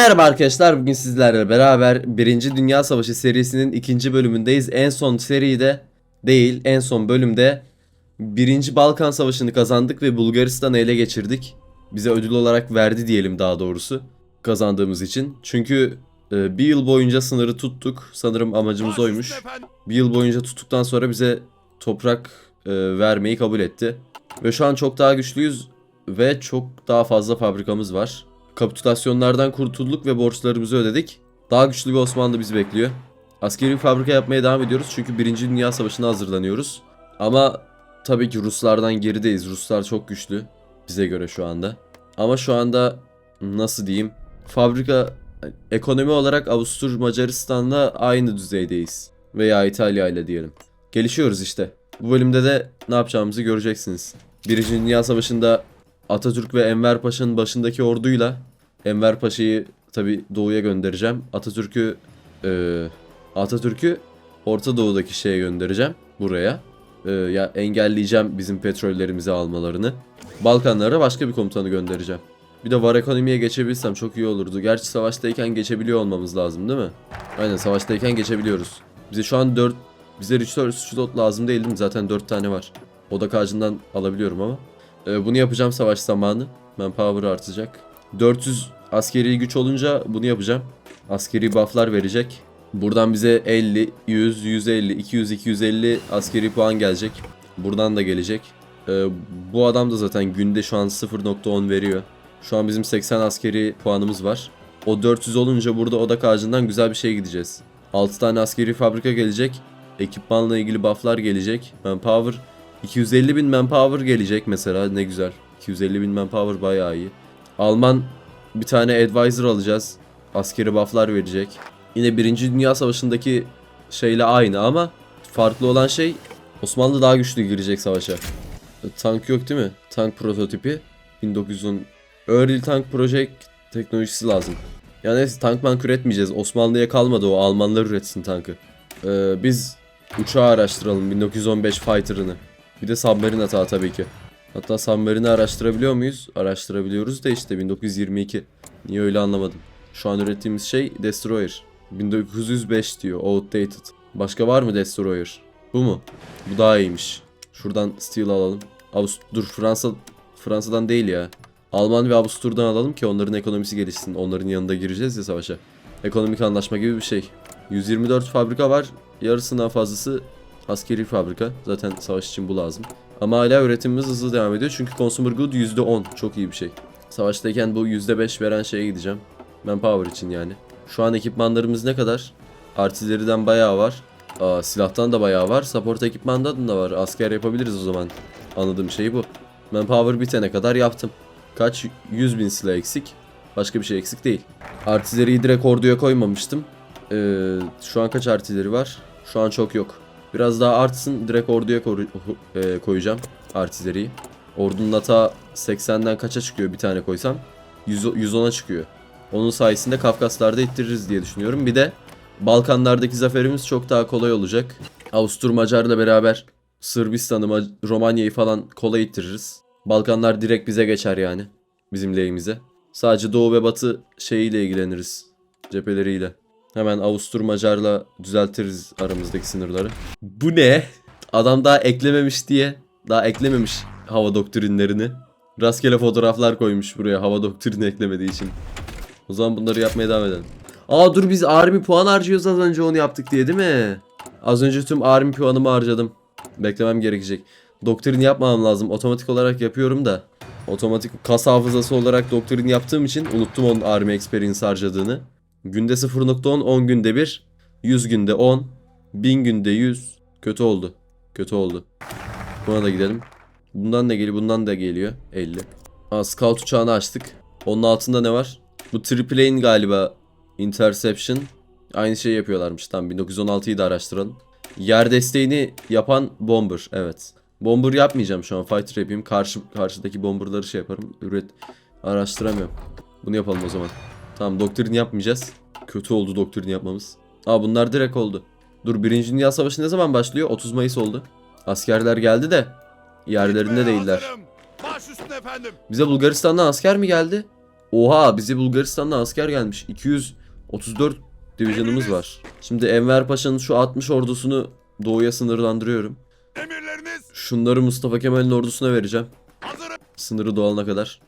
Merhaba arkadaşlar bugün sizlerle beraber 1. Dünya Savaşı serisinin ikinci bölümündeyiz. En son seride değil en son bölümde 1. Balkan Savaşı'nı kazandık ve Bulgaristan'ı ele geçirdik. Bize ödül olarak verdi diyelim daha doğrusu kazandığımız için. Çünkü e, bir yıl boyunca sınırı tuttuk. Sanırım amacımız oymuş. Bir yıl boyunca tuttuktan sonra bize toprak e, vermeyi kabul etti. Ve şu an çok daha güçlüyüz ve çok daha fazla fabrikamız var. Kapitülasyonlardan kurtulduk ve borçlarımızı ödedik. Daha güçlü bir Osmanlı bizi bekliyor. Askeri fabrika yapmaya devam ediyoruz çünkü 1. Dünya Savaşı'na hazırlanıyoruz. Ama tabii ki Ruslardan gerideyiz. Ruslar çok güçlü bize göre şu anda. Ama şu anda nasıl diyeyim? Fabrika ekonomi olarak Avustur Macaristan'la aynı düzeydeyiz. Veya İtalya ile diyelim. Gelişiyoruz işte. Bu bölümde de ne yapacağımızı göreceksiniz. Birinci Dünya Savaşı'nda Atatürk ve Enver Paşa'nın başındaki orduyla Enver Paşa'yı tabi doğuya göndereceğim. Atatürk'ü e, Atatürk'ü Orta Doğu'daki şeye göndereceğim. Buraya. E, ya engelleyeceğim bizim petrollerimizi almalarını. Balkanlara başka bir komutanı göndereceğim. Bir de var ekonomiye geçebilsem çok iyi olurdu. Gerçi savaştayken geçebiliyor olmamız lazım değil mi? Aynen savaştayken geçebiliyoruz. Bize şu an 4 bize restore slot lazım değil değil mi? Zaten 4 tane var. Odak ağacından alabiliyorum ama. Ee, bunu yapacağım savaş zamanı. Manpower artacak. 400 askeri güç olunca bunu yapacağım. Askeri bufflar verecek. Buradan bize 50, 100, 150, 200, 250 askeri puan gelecek. Buradan da gelecek. Ee, bu adam da zaten günde şu an 0.10 veriyor. Şu an bizim 80 askeri puanımız var. O 400 olunca burada odak ağacından güzel bir şey gideceğiz. 6 tane askeri fabrika gelecek. Ekipmanla ilgili bufflar gelecek. Manpower 250 bin manpower gelecek mesela ne güzel. 250 bin manpower bayağı iyi. Alman bir tane advisor alacağız. Askeri bufflar verecek. Yine 1. Dünya Savaşı'ndaki şeyle aynı ama farklı olan şey Osmanlı daha güçlü girecek savaşa. Tank yok değil mi? Tank prototipi 1910 Early Tank Project teknolojisi lazım. Yani neyse tank mank üretmeyeceğiz. Osmanlı'ya kalmadı o Almanlar üretsin tankı. Ee, biz uçağı araştıralım 1915 Fighter'ını. Bir de Submarine hata tabii ki. Hatta Submarine'i araştırabiliyor muyuz? Araştırabiliyoruz da işte 1922. Niye öyle anlamadım. Şu an ürettiğimiz şey Destroyer. 1905 diyor outdated. Başka var mı Destroyer? Bu mu? Bu daha iyiymiş. Şuradan Steel alalım. Avust dur Fransa Fransa'dan değil ya. Alman ve Avustur'dan alalım ki onların ekonomisi gelişsin. Onların yanında gireceğiz ya savaşa. Ekonomik anlaşma gibi bir şey. 124 fabrika var. Yarısından fazlası askeri fabrika. Zaten savaş için bu lazım. Ama hala üretimimiz hızlı devam ediyor. Çünkü consumer good %10. Çok iyi bir şey. Savaştayken bu %5 veren şeye gideceğim. Manpower için yani. Şu an ekipmanlarımız ne kadar? Artilleriden bayağı var. Aa, silahtan da bayağı var. Support ekipmandan da var. Asker yapabiliriz o zaman. Anladığım şey bu. Manpower bitene kadar yaptım. Kaç? 100 bin silah eksik. Başka bir şey eksik değil. Artilleriyi direkt orduya koymamıştım. Ee, şu an kaç artilleri var? Şu an çok yok. Biraz daha artsın direkt orduya e, koyacağım artilleriyi. Ordunun hata 80'den kaça çıkıyor bir tane koysam? 100 110'a çıkıyor. Onun sayesinde Kafkaslar'da ittiririz diye düşünüyorum. Bir de Balkanlardaki zaferimiz çok daha kolay olacak. Avustur Macar'la beraber Sırbistan'ı, Ma- Romanya'yı falan kolay ittiririz. Balkanlar direkt bize geçer yani. Bizim lehimize. Sadece Doğu ve Batı şeyiyle ilgileniriz. Cepheleriyle. Hemen Avustur Macar'la düzeltiriz aramızdaki sınırları. Bu ne? Adam daha eklememiş diye. Daha eklememiş hava doktrinlerini. Rastgele fotoğraflar koymuş buraya hava doktrini eklemediği için. O zaman bunları yapmaya devam edelim. Aa dur biz army puan harcıyoruz az önce onu yaptık diye değil mi? Az önce tüm army puanımı harcadım. Beklemem gerekecek. Doktrin yapmam lazım. Otomatik olarak yapıyorum da. Otomatik kas hafızası olarak doktrin yaptığım için unuttum onun army experience harcadığını. Günde 0.10, 10 günde 1, 100 günde 10, 1000 günde 100. Kötü oldu. Kötü oldu. Buna da gidelim. Bundan da geliyor, bundan da geliyor. 50. Aa, scout uçağını açtık. Onun altında ne var? Bu triplane galiba. Interception. Aynı şey yapıyorlarmış. Tamam 1916'yı da araştıralım. Yer desteğini yapan bomber. Evet. Bomber yapmayacağım şu an. Fighter yapayım. Karşı, karşıdaki bomberları şey yaparım. Üret. Araştıramıyorum. Bunu yapalım o zaman. Tamam doktrin yapmayacağız. Kötü oldu doktrin yapmamız. Aa bunlar direkt oldu. Dur 1. Dünya Savaşı ne zaman başlıyor? 30 Mayıs oldu. Askerler geldi de yerlerinde değiller. Baş üstüne efendim. Bize Bulgaristan'dan asker mi geldi? Oha bize Bulgaristan'dan asker gelmiş. 234 division'ımız var. Şimdi Enver Paşa'nın şu 60 ordusunu doğuya sınırlandırıyorum. Emirleriniz Şunları Mustafa Kemal'in ordusuna vereceğim. Sınırı dolana kadar.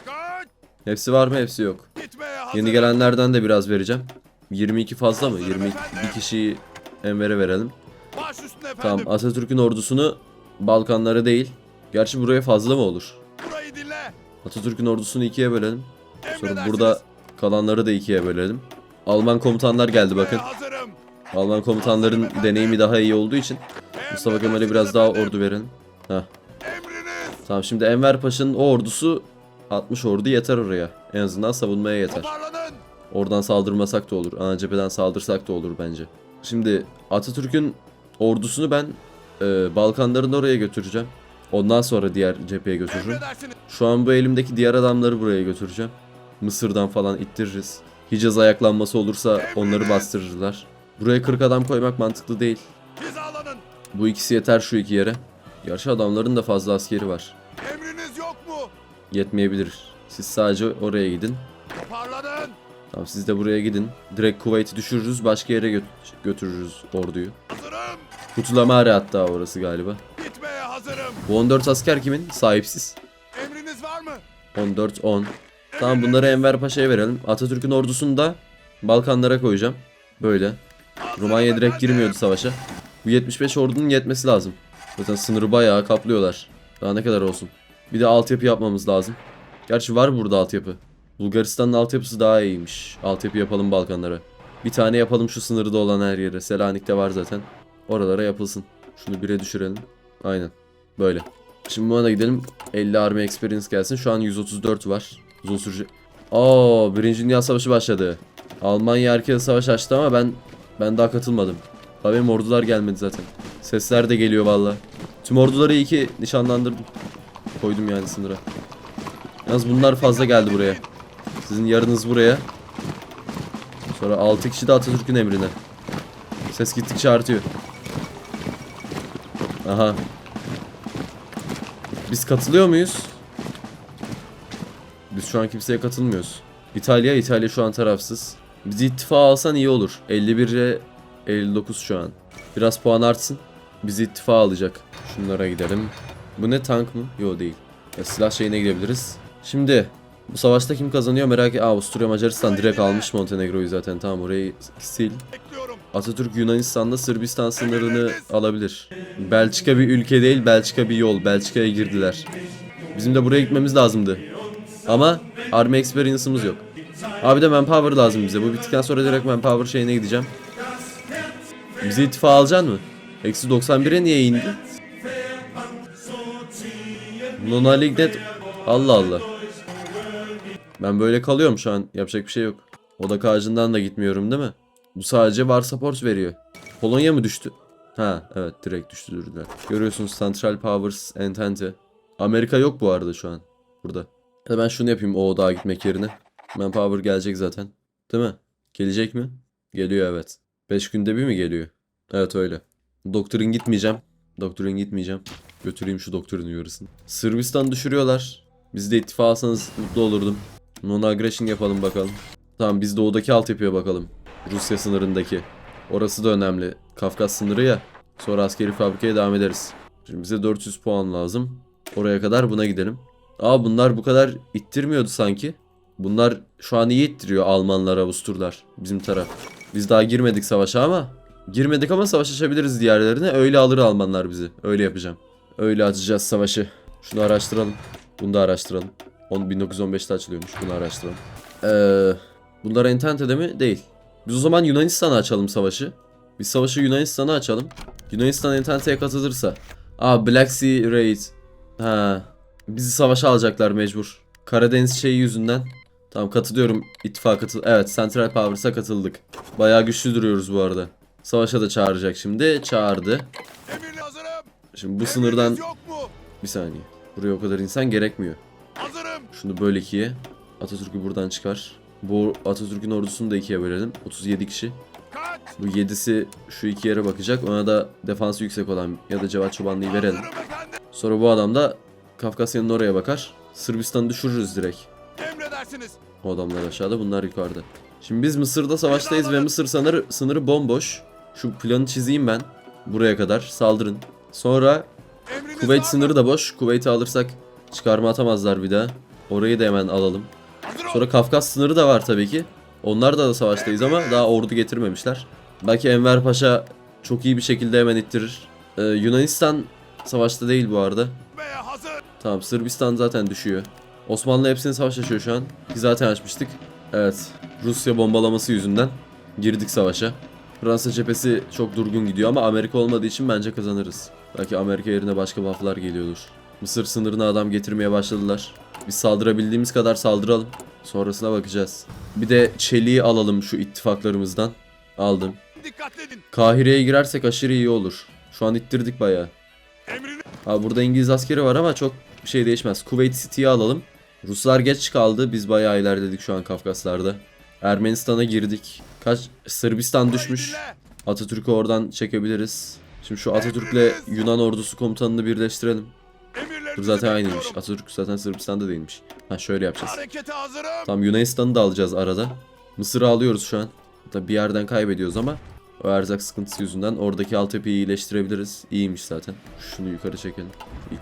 Hepsi var mı? Hepsi yok. Yeni gelenlerden de biraz vereceğim. 22 fazla mı? 22 kişiyi Enver'e verelim. Tamam Atatürk'ün ordusunu Balkanlara değil. Gerçi buraya fazla mı olur? Atatürk'ün ordusunu ikiye bölelim. Sonra burada kalanları da ikiye bölelim. Alman komutanlar geldi bakın. Alman komutanların deneyimi daha iyi olduğu için Mustafa Kemal'e biraz daha ordu verelim. Heh. Tamam şimdi Enver Paşa'nın o ordusu 60 ordu yeter oraya. En azından savunmaya yeter. Oradan saldırmasak da olur. Ana cepheden saldırsak da olur bence. Şimdi Atatürk'ün ordusunu ben e, Balkanların oraya götüreceğim. Ondan sonra diğer cepheye götürürüm. Şu an bu elimdeki diğer adamları buraya götüreceğim. Mısır'dan falan ittiririz. Hicaz ayaklanması olursa onları bastırırlar. Buraya 40 adam koymak mantıklı değil. Bu ikisi yeter şu iki yere. Gerçi adamların da fazla askeri var. Emriniz yok mu? Yetmeyebilir. Siz sadece oraya gidin. Tamam siz de buraya gidin. Direkt Kuveyt'i düşürürüz. Başka yere göt- götürürüz orduyu. Hazırım. Kutulamare hatta orası galiba. Gitmeye hazırım. Bu 14 asker kimin? Sahipsiz. Emriniz var mı? 14, 10. Tamam bunları Enver Paşa'ya verelim. Atatürk'ün ordusunu da Balkanlara koyacağım. Böyle. Hazırım Romanya direkt efendim. girmiyordu savaşa. Bu 75 ordunun yetmesi lazım. Zaten sınırı bayağı kaplıyorlar. Daha ne kadar olsun. Bir de altyapı yapmamız lazım. Gerçi var burada altyapı. Bulgaristan'ın altyapısı daha iyiymiş. Altyapı yapalım Balkanlara. Bir tane yapalım şu sınırda olan her yere. Selanik'te var zaten. Oralara yapılsın. Şunu 1'e düşürelim. Aynen. Böyle. Şimdi buna gidelim. 50 Army Experience gelsin. Şu an 134 var. Uzun sürecek. Aa, Birinci Dünya Savaşı başladı. Almanya herkese savaş açtı ama ben ben daha katılmadım. Daha benim ordular gelmedi zaten. Sesler de geliyor valla. Tüm orduları iyi ki nişanlandırdım. Koydum yani sınıra. Yalnız bunlar fazla geldi buraya. Sizin yarınız buraya. Sonra 6 kişi de Atatürk'ün emrine. Ses gittikçe artıyor. Aha. Biz katılıyor muyuz? Biz şu an kimseye katılmıyoruz. İtalya, İtalya şu an tarafsız. Bizi ittifa alsan iyi olur. 51'e 59 şu an. Biraz puan artsın. Bizi ittifa alacak. Şunlara gidelim. Bu ne tank mı? Yo değil. Ya, silah şeyine gidebiliriz. Şimdi bu savaşta kim kazanıyor merak et. Avusturya Macaristan direkt almış Montenegro'yu zaten. Tamam orayı sil. Atatürk Yunanistan'da Sırbistan sınırını alabilir. Belçika bir ülke değil, Belçika bir yol. Belçika'ya girdiler. Bizim de buraya gitmemiz lazımdı. Ama Army Experience'ımız yok. Abi de Manpower lazım bize. Bu bittikten sonra direkt Manpower şeyine gideceğim. Bizi ittifa alacaksın mı? Eksi 91'e niye indi? Nonalignet... Allah Allah. Ben böyle kalıyorum şu an. Yapacak bir şey yok. Odak ağacından da gitmiyorum değil mi? Bu sadece var support veriyor. Polonya mı düştü? Ha evet direkt düştürdüler. Görüyorsunuz Central Powers Entente. Amerika yok bu arada şu an. Burada. Ya ben şunu yapayım o odağa gitmek yerine. Manpower gelecek zaten. Değil mi? Gelecek mi? Geliyor evet. 5 günde bir mi geliyor? Evet öyle. Doktorun gitmeyeceğim. Doktorun gitmeyeceğim. Götüreyim şu doktorun yarısını. Sırbistan düşürüyorlar. Biz de ittifa alsanız mutlu olurdum. Non-aggression yapalım bakalım. Tamam biz doğudaki altyapıya bakalım. Rusya sınırındaki. Orası da önemli. Kafkas sınırı ya. Sonra askeri fabrikaya devam ederiz. Şimdi bize 400 puan lazım. Oraya kadar buna gidelim. Aa bunlar bu kadar ittirmiyordu sanki. Bunlar şu an iyi ittiriyor Almanlar, Avusturlar. Bizim taraf. Biz daha girmedik savaşa ama. Girmedik ama savaş açabiliriz diğerlerine. Öyle alır Almanlar bizi. Öyle yapacağım. Öyle açacağız savaşı. Şunu araştıralım. Bunu da araştıralım. 10 1915'te açılıyormuş. Bunu araştıralım. Eee... Bunlar Entente'de mi? Değil. Biz o zaman Yunanistan'a açalım savaşı. Biz savaşı Yunanistan'a açalım. Yunanistan Entente'ye katılırsa. Aa Black Sea Raid. Ha. Bizi savaşa alacaklar mecbur. Karadeniz şeyi yüzünden. Tamam katılıyorum. İttifak katıl. Evet Central Powers'a katıldık. Bayağı güçlü duruyoruz bu arada. Savaşa da çağıracak şimdi. Çağırdı. Şimdi bu sınırdan bir saniye. Buraya o kadar insan gerekmiyor. Şunu böyle ikiye. Atatürk'ü buradan çıkar. Bu Atatürk'ün ordusunu da ikiye bölelim. 37 kişi. Bu 7'si şu iki yere bakacak. Ona da defansı yüksek olan ya da Cevat Çobanlı'yı verelim. Sonra bu adam da Kafkasya'nın oraya bakar. Sırbistan'ı düşürürüz direkt. Emredersiniz. O adamlar aşağıda bunlar yukarıda. Şimdi biz Mısır'da savaştayız ve Mısır sınırı, sınırı bomboş. Şu planı çizeyim ben. Buraya kadar saldırın. Sonra Kuveyt sınırı da boş. Kuveyt'i alırsak çıkarma atamazlar bir daha. Orayı da hemen alalım. Sonra Kafkas sınırı da var tabii ki. Onlar da, da savaştayız ama daha ordu getirmemişler. Belki Enver Paşa çok iyi bir şekilde hemen ittirir. Ee, Yunanistan savaşta değil bu arada. Tamam Sırbistan zaten düşüyor. Osmanlı hepsini savaş açıyor şu an. Ki zaten açmıştık. Evet. Rusya bombalaması yüzünden girdik savaşa. Fransa cephesi çok durgun gidiyor ama Amerika olmadığı için bence kazanırız. Belki Amerika yerine başka bufflar geliyordur. Mısır sınırına adam getirmeye başladılar. Biz saldırabildiğimiz kadar saldıralım. Sonrasına bakacağız. Bir de çeliği alalım şu ittifaklarımızdan. Aldım. Kahire'ye girersek aşırı iyi olur. Şu an ittirdik bayağı. Abi burada İngiliz askeri var ama çok bir şey değişmez. Kuveyt City'yi alalım. Ruslar geç kaldı. Biz bayağı ilerledik şu an Kafkaslar'da. Ermenistan'a girdik. Kaç Sırbistan düşmüş. Atatürk'ü oradan çekebiliriz. Şimdi şu Atatürk'le Yunan ordusu komutanını birleştirelim. Dur zaten aynıymış. Atatürk zaten Sırbistan'da değilmiş. Ha şöyle yapacağız. Tamam Yunanistan'ı da alacağız arada. Mısır'ı alıyoruz şu an. Hatta bir yerden kaybediyoruz ama o erzak sıkıntısı yüzünden oradaki altyapıyı iyileştirebiliriz. İyiymiş zaten. Şunu yukarı çekelim.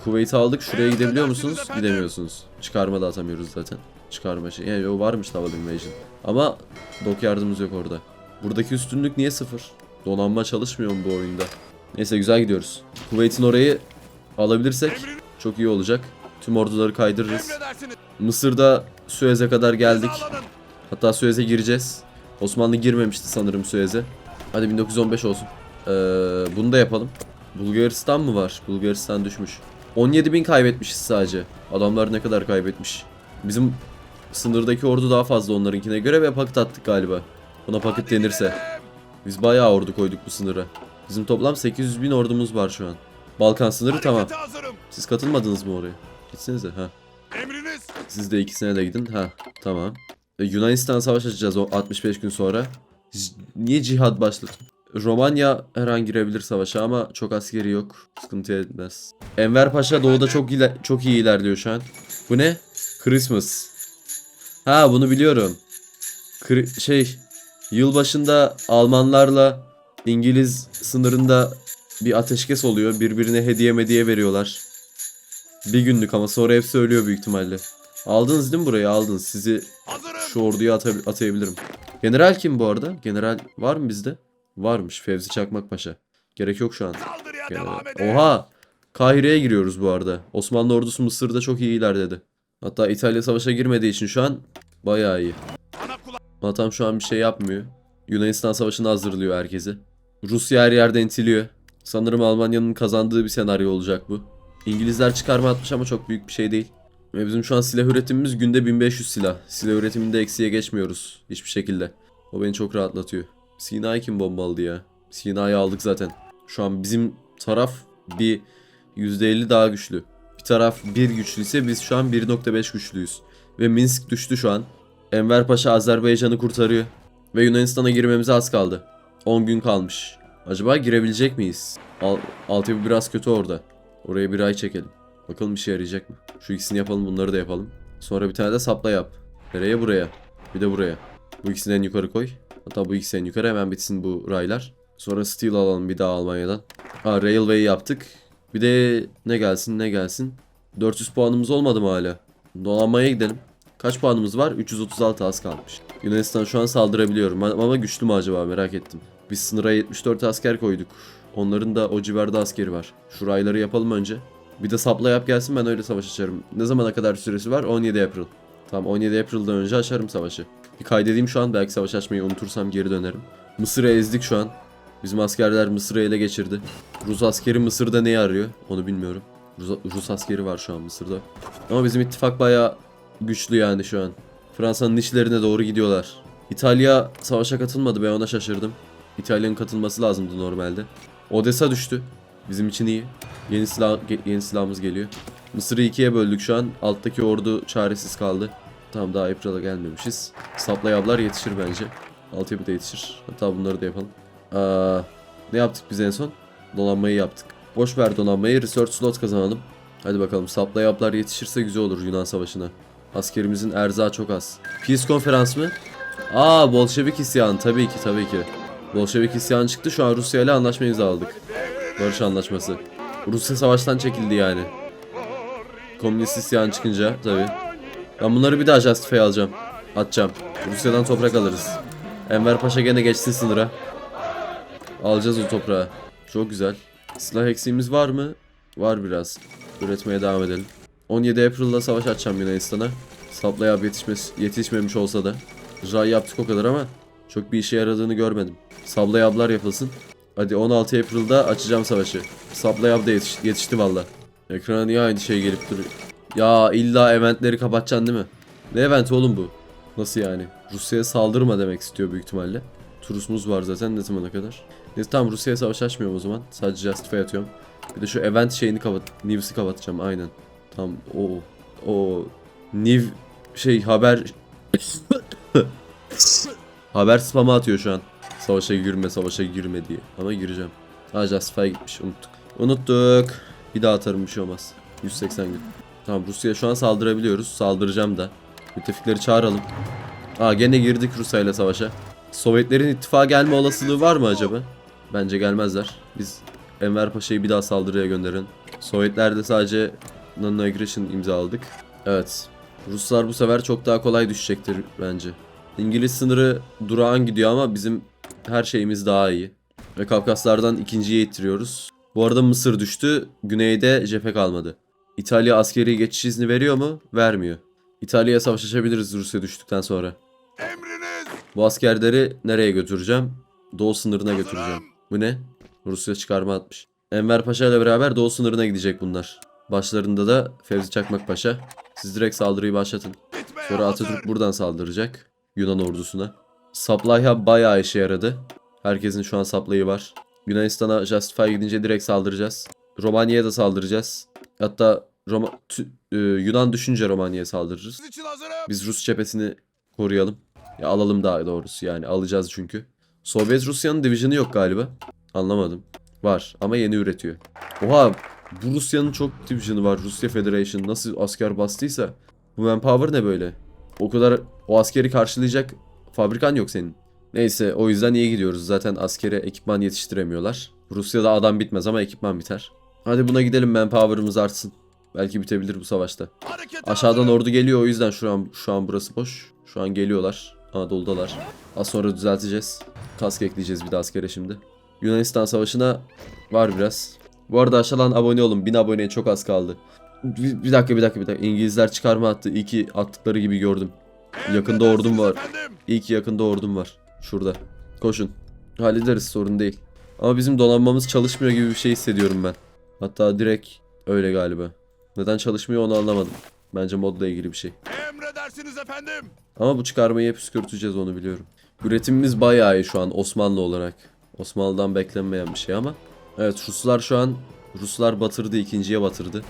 Kuveyt'i aldık. Şuraya gidebiliyor musunuz? Gidemiyorsunuz. Çıkarma da atamıyoruz zaten. Çıkarma şey. Yani o varmış Naval Invasion. Ama dok yardımımız yok orada. Buradaki üstünlük niye sıfır? Donanma çalışmıyor mu bu oyunda? Neyse güzel gidiyoruz. Kuveyt'in orayı alabilirsek. Çok iyi olacak. Tüm orduları kaydırırız. Mısır'da Suez'e kadar geldik. Hatta Suez'e gireceğiz. Osmanlı girmemişti sanırım Suez'e. Hadi 1915 olsun. Ee, bunu da yapalım. Bulgaristan mı var? Bulgaristan düşmüş. 17.000 kaybetmişiz sadece. Adamlar ne kadar kaybetmiş. Bizim sınırdaki ordu daha fazla onlarınkine göre ve paket attık galiba. Buna paket denirse. Biz bayağı ordu koyduk bu sınıra. Bizim toplam 800 bin ordumuz var şu an. Balkan sınırı tamam. Harekete hazırım. Siz katılmadınız mı oraya? Gitsenize ha. Emriniz. Siz de ikisine de gidin. Ha tamam. E, Yunanistan savaş açacağız o 65 gün sonra. J- Niye cihad başlatın? Romanya her an girebilir savaşa ama çok askeri yok. Sıkıntı etmez. Enver Paşa doğuda çok ile çok iyi ilerliyor şu an. Bu ne? Christmas. Ha bunu biliyorum. Kri- şey yılbaşında Almanlarla İngiliz sınırında bir ateşkes oluyor. Birbirine hediye mediye veriyorlar. Bir günlük ama sonra hepsi ölüyor büyük ihtimalle. Aldınız değil mi burayı? Aldınız. Sizi şu orduya ata- atayabilirim. General kim bu arada? General var mı bizde? Varmış. Fevzi Çakmak Paşa. Gerek yok şu an. General. Oha! Kahire'ye giriyoruz bu arada. Osmanlı ordusu Mısır'da çok iyi ilerledi. Hatta İtalya savaşa girmediği için şu an bayağı iyi. Ana kulak. Ama tam şu an bir şey yapmıyor. Yunanistan savaşını hazırlıyor herkesi. Rusya her yerden itiliyor. Sanırım Almanya'nın kazandığı bir senaryo olacak bu. İngilizler çıkarma atmış ama çok büyük bir şey değil. Ve bizim şu an silah üretimimiz günde 1500 silah. Silah üretiminde eksiye geçmiyoruz hiçbir şekilde. O beni çok rahatlatıyor. Sina'yı kim bombaladı ya? Sina'yı aldık zaten. Şu an bizim taraf bir %50 daha güçlü. Bir taraf 1 güçlüyse biz şu an 1.5 güçlüyüz. Ve Minsk düştü şu an. Enver Paşa Azerbaycan'ı kurtarıyor. Ve Yunanistan'a girmemize az kaldı. 10 gün kalmış. Acaba girebilecek miyiz? Al, altyapı biraz kötü orada. Oraya bir ay çekelim. Bakalım işe yarayacak mı? Şu ikisini yapalım bunları da yapalım. Sonra bir tane de sapla yap. Nereye buraya? Bir de buraya. Bu ikisini en yukarı koy. Hatta bu ikisi en yukarı hemen bitsin bu raylar. Sonra steel alalım bir daha Almanya'dan. Aa railway yaptık. Bir de ne gelsin ne gelsin. 400 puanımız olmadı mı hala? Donanmaya gidelim. Kaç puanımız var? 336 az kalmış. Yunanistan şu an saldırabiliyorum ama güçlü mü acaba merak ettim. Biz sınıra 74 asker koyduk. Onların da o civarda askeri var. Şu rayları yapalım önce. Bir de sapla yap gelsin ben öyle savaş açarım. Ne zamana kadar süresi var? 17 April. Tamam 17 April'dan önce açarım savaşı. Bir kaydedeyim şu an belki savaş açmayı unutursam geri dönerim. Mısır'ı ezdik şu an. Bizim askerler Mısır'ı ele geçirdi. Rus askeri Mısır'da neyi arıyor? Onu bilmiyorum. Rus, Rus askeri var şu an Mısır'da. Ama bizim ittifak bayağı güçlü yani şu an. Fransa'nın içlerine doğru gidiyorlar. İtalya savaşa katılmadı ben ona şaşırdım. İtalya'nın katılması lazımdı normalde. Odessa düştü. Bizim için iyi. Yeni silah yeni silahımız geliyor. Mısır'ı ikiye böldük şu an. Alttaki ordu çaresiz kaldı. Tamam daha April'a gelmemişiz. Saplayablar yetişir bence. Altyapı da yetişir. Hatta bunları da yapalım. Aa, ne yaptık biz en son? Donanmayı yaptık. Boş ver donanmayı. Research slot kazanalım. Hadi bakalım saplayaplar yetişirse güzel olur Yunan savaşına. Askerimizin erzağı çok az. Peace konferans mı? Aa Bolşevik isyanı tabii ki tabii ki. Bolşevik isyanı çıktı şu an Rusya ile anlaşma imzaladık. Barış anlaşması. Rusya savaştan çekildi yani. Komünist isyan çıkınca tabii. Ben bunları bir daha Justify alacağım. Atacağım. Rusya'dan toprak alırız. Enver Paşa gene geçsin sınıra. Alacağız o toprağı. Çok güzel. Silah eksiğimiz var mı? Var biraz. Üretmeye devam edelim. 17 April'da savaş açacağım Yunanistan'a. Saplayab yetişmez, yetişmemiş olsa da. Ray yaptık o kadar ama çok bir işe yaradığını görmedim. Sablayablar yapılsın. Hadi 16 April'da açacağım savaşı. Saplayab da yetiş, yetişti valla. Ekrana niye aynı şey gelip duruyor? Ya illa eventleri kapatacaksın değil mi? Ne event oğlum bu? Nasıl yani? Rusya'ya saldırma demek istiyor büyük ihtimalle. Turusumuz var zaten ne zamana kadar. Neyse tamam Rusya'ya savaş açmıyorum o zaman. Sadece Justify atıyorum. Bir de şu event şeyini kapat, News'i kapatacağım aynen. Tam o o New şey haber haber spamı atıyor şu an. Savaşa girme, savaşa girme diye. Ama gireceğim. Ha Justify gitmiş unuttuk. Unuttuk. Bir daha atarım bir şey olmaz. 180 gün. Tamam Rusya'ya şu an saldırabiliyoruz. Saldıracağım da. Müttefikleri çağıralım. Aa gene girdik Rusya ile savaşa. Sovyetlerin ittifa gelme olasılığı var mı acaba? Bence gelmezler. Biz Enver Paşa'yı bir daha saldırıya gönderin. Sovyetler de sadece non-aggression imzaladık. Evet. Ruslar bu sefer çok daha kolay düşecektir bence. İngiliz sınırı durağan gidiyor ama bizim her şeyimiz daha iyi. Ve Kafkaslardan ikinciye ittiriyoruz. Bu arada Mısır düştü. Güneyde cephe kalmadı. İtalya askeri geçiş izni veriyor mu? Vermiyor. İtalya'ya savaş açabiliriz Rusya düştükten sonra. Emriniz. Bu askerleri nereye götüreceğim? Doğu sınırına götüreceğim. Bu ne? Rusya çıkarma atmış. Enver Paşa ile beraber doğu sınırına gidecek bunlar. Başlarında da Fevzi Çakmak Paşa. Siz direkt saldırıyı başlatın. Sonra. Atatürk buradan saldıracak. Yunan ordusuna. Supply Hub bayağı işe yaradı. Herkesin şu an supply'ı var. Yunanistan'a Justify gidince direkt saldıracağız. Romanya'ya da saldıracağız. Hatta Roma, e, Yunan düşünce Romanya'ya saldırırız. Biz Rus cephesini koruyalım. Ya alalım daha doğrusu yani alacağız çünkü. Sovyet Rusya'nın division'ı yok galiba. Anlamadım. Var ama yeni üretiyor. Oha bu Rusya'nın çok division'ı var. Rusya Federation nasıl asker bastıysa. Bu manpower ne böyle? O kadar o askeri karşılayacak fabrikan yok senin. Neyse o yüzden iyi gidiyoruz. Zaten askere ekipman yetiştiremiyorlar. Rusya'da adam bitmez ama ekipman biter. Hadi buna gidelim manpower'ımız artsın. Belki bitebilir bu savaşta. Aşağıdan ordu geliyor o yüzden şu an şu an burası boş. Şu an geliyorlar. Anadolu'dalar. Az sonra düzelteceğiz. Kask ekleyeceğiz bir de askere şimdi. Yunanistan savaşına var biraz. Bu arada aşağıdan abone olun. 1000 aboneye çok az kaldı. Bir, bir dakika bir dakika bir dakika. İngilizler çıkarma attı. İyi ki attıkları gibi gördüm. Yakında ordum var. İyi ki yakında ordum var. Şurada. Koşun. Hallederiz sorun değil. Ama bizim donanmamız çalışmıyor gibi bir şey hissediyorum ben. Hatta direkt öyle galiba. Neden çalışmıyor onu anlamadım. Bence modla ilgili bir şey. Emredersiniz efendim. Ama bu çıkarmayı hep püskürteceğiz onu biliyorum. Üretimimiz bayağı iyi şu an Osmanlı olarak. Osmanlı'dan beklenmeyen bir şey ama. Evet Ruslar şu an Ruslar batırdı ikinciye batırdı.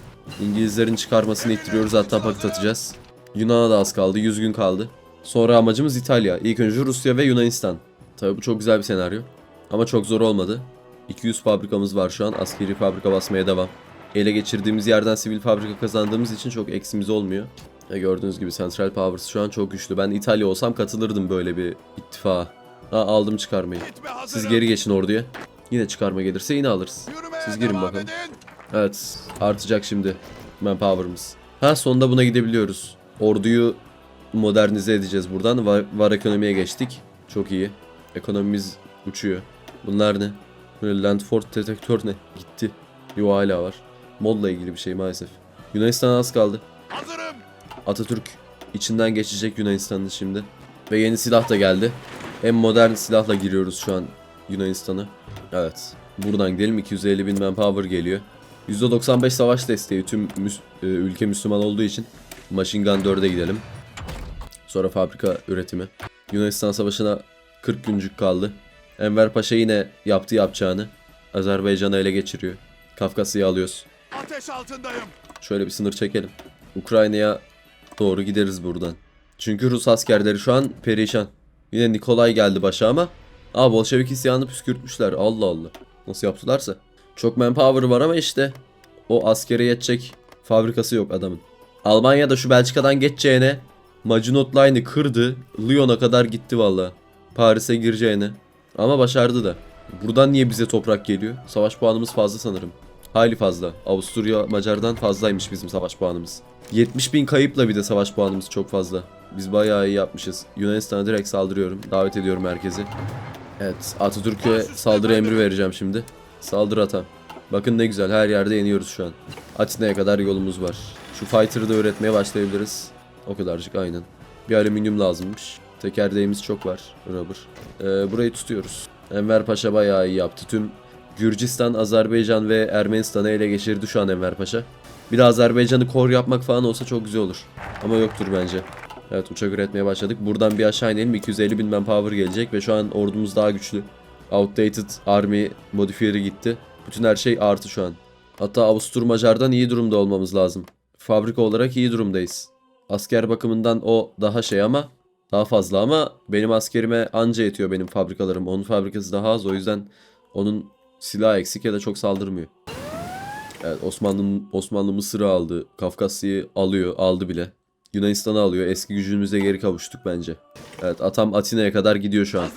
İngilizlerin çıkarmasını ittiriyoruz hatta paket atacağız. Yunan'a da az kaldı 100 gün kaldı. Sonra amacımız İtalya. İlk önce Rusya ve Yunanistan. Tabii bu çok güzel bir senaryo. Ama çok zor olmadı. 200 fabrikamız var şu an. Askeri fabrika basmaya devam. Ele geçirdiğimiz yerden sivil fabrika kazandığımız için çok eksimiz olmuyor. E gördüğünüz gibi Central Powers şu an çok güçlü. Ben İtalya olsam katılırdım böyle bir ittifağa. Ha aldım çıkarmayı. Siz geri geçin orduya. Yine çıkarma gelirse yine alırız. Siz girin bakalım. Evet artacak şimdi manpower'ımız. Ha sonunda buna gidebiliyoruz. Orduyu modernize edeceğiz buradan. Var, var ekonomiye geçtik. Çok iyi. Ekonomimiz uçuyor. Bunlar ne? Böyle Landford detektör ne? Gitti. Yo hala var. Modla ilgili bir şey maalesef. Yunanistan az kaldı. Hazırım. Atatürk içinden geçecek Yunanistan'ın şimdi. Ve yeni silah da geldi. En modern silahla giriyoruz şu an Yunanistan'a. Evet. Buradan gidelim. 250 bin manpower geliyor. %95 savaş desteği tüm müs- e, ülke Müslüman olduğu için. Machine Gun 4'e gidelim. Sonra fabrika üretimi. Yunanistan savaşına 40 güncük kaldı. Enver Paşa yine yaptı yapacağını. Azerbaycan'ı ele geçiriyor. Kafkasya'yı alıyoruz. Ateş altındayım. Şöyle bir sınır çekelim. Ukrayna'ya doğru gideriz buradan. Çünkü Rus askerleri şu an perişan. Yine Nikolay geldi başa ama Aa Bolşevik isyanı püskürtmüşler. Allah Allah. Nasıl yaptılarsa. Çok manpower var ama işte o askere yetecek fabrikası yok adamın. Almanya da şu Belçika'dan geçeceğine Maginot Line'ı kırdı. Lyon'a kadar gitti valla. Paris'e gireceğine. Ama başardı da. Buradan niye bize toprak geliyor? Savaş puanımız fazla sanırım. Hayli fazla. Avusturya Macar'dan fazlaymış bizim savaş puanımız. 70 bin kayıpla bir de savaş puanımız çok fazla. Biz bayağı iyi yapmışız. Yunanistan'a direkt saldırıyorum. Davet ediyorum herkesi. Evet Atatürk'e saldırı emri vereceğim şimdi. Saldır atam. Bakın ne güzel her yerde yeniyoruz şu an. Atina'ya kadar yolumuz var. Şu fighter'ı da üretmeye başlayabiliriz. O kadarcık aynen. Bir alüminyum lazımmış. Tekerleğimiz çok var. Rubber. Ee, burayı tutuyoruz. Enver Paşa bayağı iyi yaptı. Tüm Gürcistan, Azerbaycan ve Ermenistan'ı ele geçirdi şu an Enver Paşa. Bir de Azerbaycan'ı kor yapmak falan olsa çok güzel olur. Ama yoktur bence. Evet uçak üretmeye başladık. Buradan bir aşağı inelim. 250 bin manpower gelecek ve şu an ordumuz daha güçlü. Outdated Army modifiyeri gitti. Bütün her şey artı şu an. Hatta Avustur Macar'dan iyi durumda olmamız lazım. Fabrika olarak iyi durumdayız. Asker bakımından o daha şey ama daha fazla ama benim askerime anca yetiyor benim fabrikalarım. Onun fabrikası daha az o yüzden onun silah eksik ya da çok saldırmıyor. Evet Osmanlı Osmanlı Mısır'ı aldı. Kafkasya'yı alıyor, aldı bile. Yunanistan'ı alıyor. Eski gücümüze geri kavuştuk bence. Evet Atam Atina'ya kadar gidiyor şu an.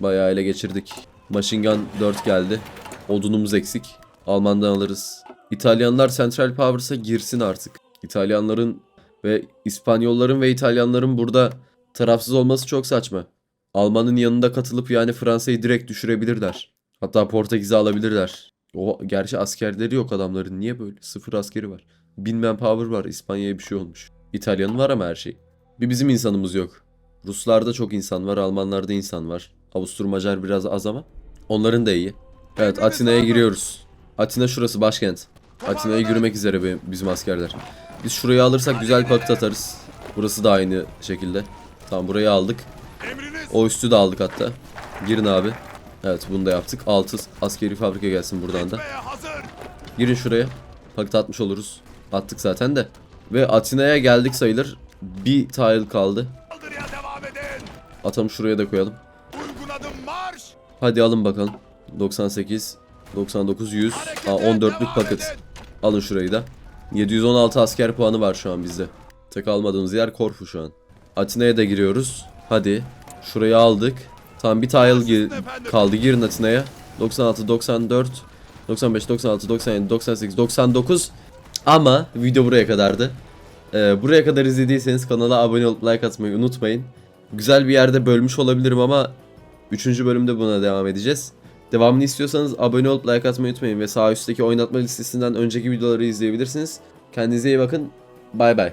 Bayağı ele geçirdik. Machine Gun 4 geldi. Odunumuz eksik. Alman'dan alırız. İtalyanlar Central Powers'a girsin artık. İtalyanların ve İspanyolların ve İtalyanların burada tarafsız olması çok saçma. Alman'ın yanında katılıp yani Fransa'yı direkt düşürebilirler. Hatta Portekiz'i alabilirler. O gerçi askerleri yok adamların. Niye böyle? Sıfır askeri var. Bin manpower var. İspanya'ya bir şey olmuş. İtalyan'ın var ama her şey. Bir bizim insanımız yok. Ruslarda çok insan var. Almanlarda insan var. Avustur Macar biraz az ama. Onların da iyi. Evet Atina'ya giriyoruz. Atina şurası başkent. Atina'ya yürümek üzere bizim askerler. Biz şurayı alırsak güzel pakt atarız. Burası da aynı şekilde. Tamam burayı aldık. O üstü de aldık hatta. Girin abi. Evet bunu da yaptık. 6 askeri fabrika gelsin buradan da. Girin şuraya. Paket atmış oluruz. Attık zaten de. Ve Atina'ya geldik sayılır. Bir tile kaldı. Atam şuraya da koyalım. Hadi alın bakalım. 98, 99, 100. Harekete Aa, 14'lük devam paket. Alın şurayı da. 716 asker puanı var şu an bizde. Tek almadığımız yer Korfu şu an. Atina'ya da giriyoruz. Hadi. Şurayı aldık. Tam bir tile gi- kaldı. Girin Atina'ya. 96, 94, 95, 96, 97, 98, 99. Ama video buraya kadardı. Ee, buraya kadar izlediyseniz kanala abone olup like atmayı unutmayın. Güzel bir yerde bölmüş olabilirim ama 3. bölümde buna devam edeceğiz. Devamını istiyorsanız abone olup like atmayı unutmayın ve sağ üstteki oynatma listesinden önceki videoları izleyebilirsiniz. Kendinize iyi bakın. Bay bay.